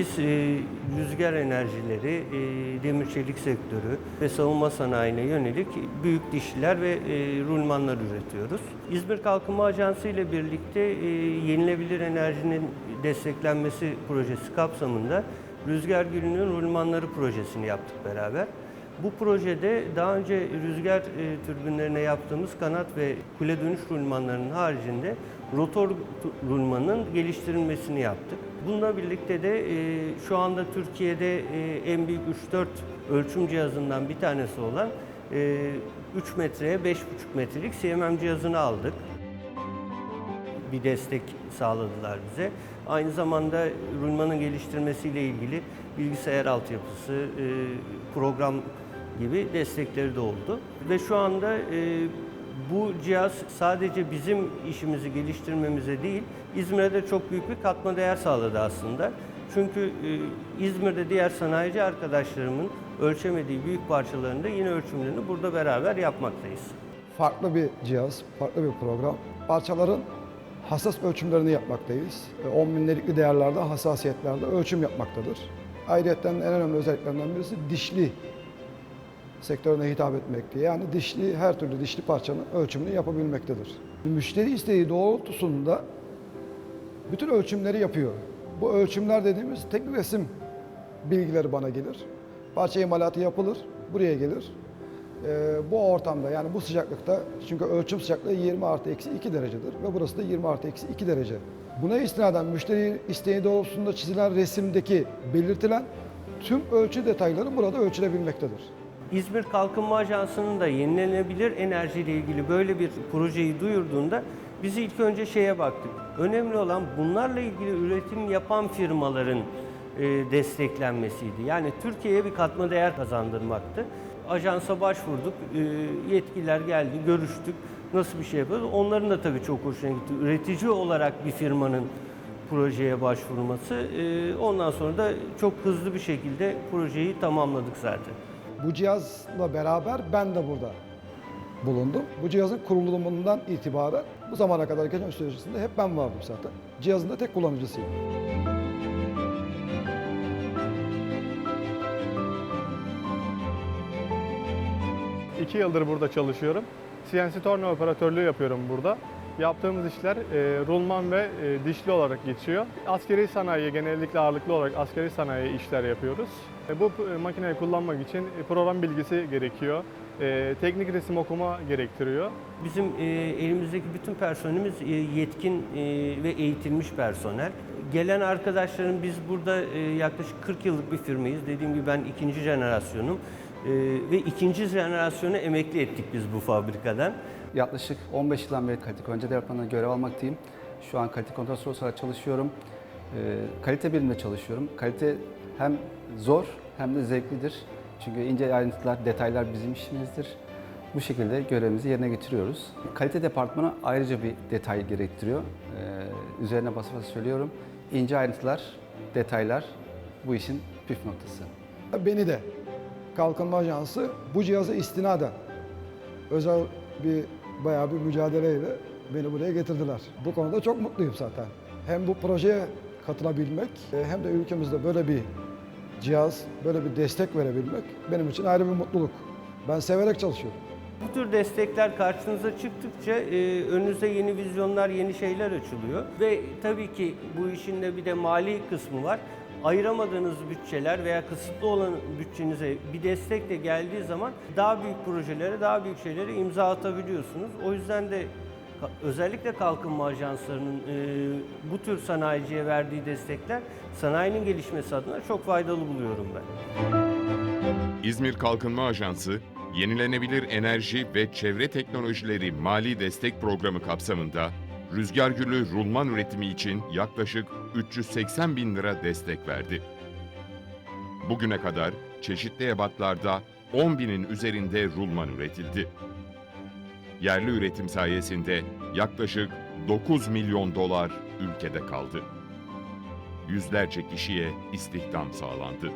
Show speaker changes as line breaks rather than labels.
Biz e, rüzgar enerjileri, e, demir çelik sektörü ve savunma sanayine yönelik büyük dişliler ve e, rulmanlar üretiyoruz. İzmir Kalkınma Ajansı ile birlikte e, yenilebilir enerjinin desteklenmesi projesi kapsamında Rüzgar Gülü'nün rulmanları projesini yaptık beraber. Bu projede daha önce rüzgar e, türbinlerine yaptığımız kanat ve kule dönüş rulmanlarının haricinde rotor rulmanın geliştirilmesini yaptık. Bununla birlikte de e, şu anda Türkiye'de e, en büyük 3-4 ölçüm cihazından bir tanesi olan e, 3 metreye 5,5 metrelik CMM cihazını aldık bir destek sağladılar bize. Aynı zamanda rulmanın geliştirmesiyle ilgili bilgisayar altyapısı, program gibi destekleri de oldu. Ve şu anda e, bu cihaz sadece bizim işimizi geliştirmemize değil, İzmir'e de çok büyük bir katma değer sağladı aslında. Çünkü e, İzmir'de diğer sanayici arkadaşlarımın ölçemediği büyük parçalarında yine ölçümlerini burada beraber yapmaktayız.
farklı bir cihaz, farklı bir program. Parçaların hassas ölçümlerini yapmaktayız. E, 10 binlerlikli değerlerde, hassasiyetlerde ölçüm yapmaktadır. Ayrıca en önemli özelliklerinden birisi dişli sektörüne hitap etmekte. Yani dişli, her türlü dişli parçanın ölçümünü yapabilmektedir. Müşteri isteği doğrultusunda bütün ölçümleri yapıyor. Bu ölçümler dediğimiz tek resim bilgileri bana gelir. Parça imalatı yapılır, buraya gelir. Ee, bu ortamda yani bu sıcaklıkta çünkü ölçüm sıcaklığı 20 artı eksi 2 derecedir ve burası da 20 artı eksi 2 derece. Buna istinaden müşteri isteği doğrultusunda çizilen resimdeki belirtilen tüm ölçü detayları burada ölçülebilmektedir.
İzmir Kalkınma Ajansı'nın da yenilenebilir enerji ile ilgili böyle bir projeyi duyurduğunda biz ilk önce şeye baktık. Önemli olan bunlarla ilgili üretim yapan firmaların e, desteklenmesiydi. Yani Türkiye'ye bir katma değer kazandırmaktı. Ajansa başvurduk, e, yetkililer geldi, görüştük. Nasıl bir şey yapıyoruz? Onların da tabii çok hoşuna gitti. Üretici olarak bir firmanın projeye başvurması. e, Ondan sonra da çok hızlı bir şekilde projeyi tamamladık zaten.
Bu cihazla beraber ben de burada bulundum. Bu cihazın kurulumundan itibaren bu zamana kadar geçen süre içerisinde hep ben vardım zaten. Cihazın da tek kullanıcısıyım.
İki yıldır burada çalışıyorum. CNC torna operatörlüğü yapıyorum burada. Yaptığımız işler e, rulman ve e, dişli olarak geçiyor. Askeri sanayiye genellikle ağırlıklı olarak askeri sanayi işler yapıyoruz. E, bu e, makineyi kullanmak için e, program bilgisi gerekiyor. E, teknik resim okuma gerektiriyor.
Bizim e, elimizdeki bütün personelimiz e, yetkin e, ve eğitilmiş personel. Gelen arkadaşların biz burada e, yaklaşık 40 yıllık bir firmayız. Dediğim gibi ben ikinci jenerasyonum. E, ve ikinci jenerasyonu emekli ettik biz bu fabrikadan.
Yaklaşık 15 yıldan beri kalite kontrol departmanında görev almaktayım. Şu an kalite kontrol sorumlusu olarak çalışıyorum. Ee, kalite biriminde çalışıyorum. Kalite hem zor hem de zevklidir. Çünkü ince ayrıntılar, detaylar bizim işimizdir. Bu şekilde görevimizi yerine getiriyoruz. Kalite departmanı ayrıca bir detay gerektiriyor. Ee, üzerine basa basa söylüyorum. İnce ayrıntılar, detaylar bu işin püf noktası.
Beni de Kalkınma Ajansı bu cihaza istinaden özel bir bayağı bir mücadeleyle beni buraya getirdiler. Bu konuda çok mutluyum zaten. Hem bu projeye katılabilmek e, hem de ülkemizde böyle bir cihaz, böyle bir destek verebilmek benim için ayrı bir mutluluk. Ben severek çalışıyorum.
Bu tür destekler karşınıza çıktıkça e, önünüze yeni vizyonlar, yeni şeyler açılıyor. Ve tabii ki bu işin de bir de mali kısmı var. Ayıramadığınız bütçeler veya kısıtlı olan bütçenize bir destek de geldiği zaman daha büyük projelere, daha büyük şeylere imza atabiliyorsunuz. O yüzden de özellikle kalkınma ajanslarının e, bu tür sanayiciye verdiği destekler sanayinin gelişmesi adına çok faydalı buluyorum ben.
İzmir Kalkınma Ajansı, Yenilenebilir Enerji ve Çevre Teknolojileri Mali Destek Programı kapsamında rüzgar gülü rulman üretimi için yaklaşık 380 bin lira destek verdi. Bugüne kadar çeşitli ebatlarda 10 binin üzerinde rulman üretildi. Yerli üretim sayesinde yaklaşık 9 milyon dolar ülkede kaldı. Yüzlerce kişiye istihdam sağlandı.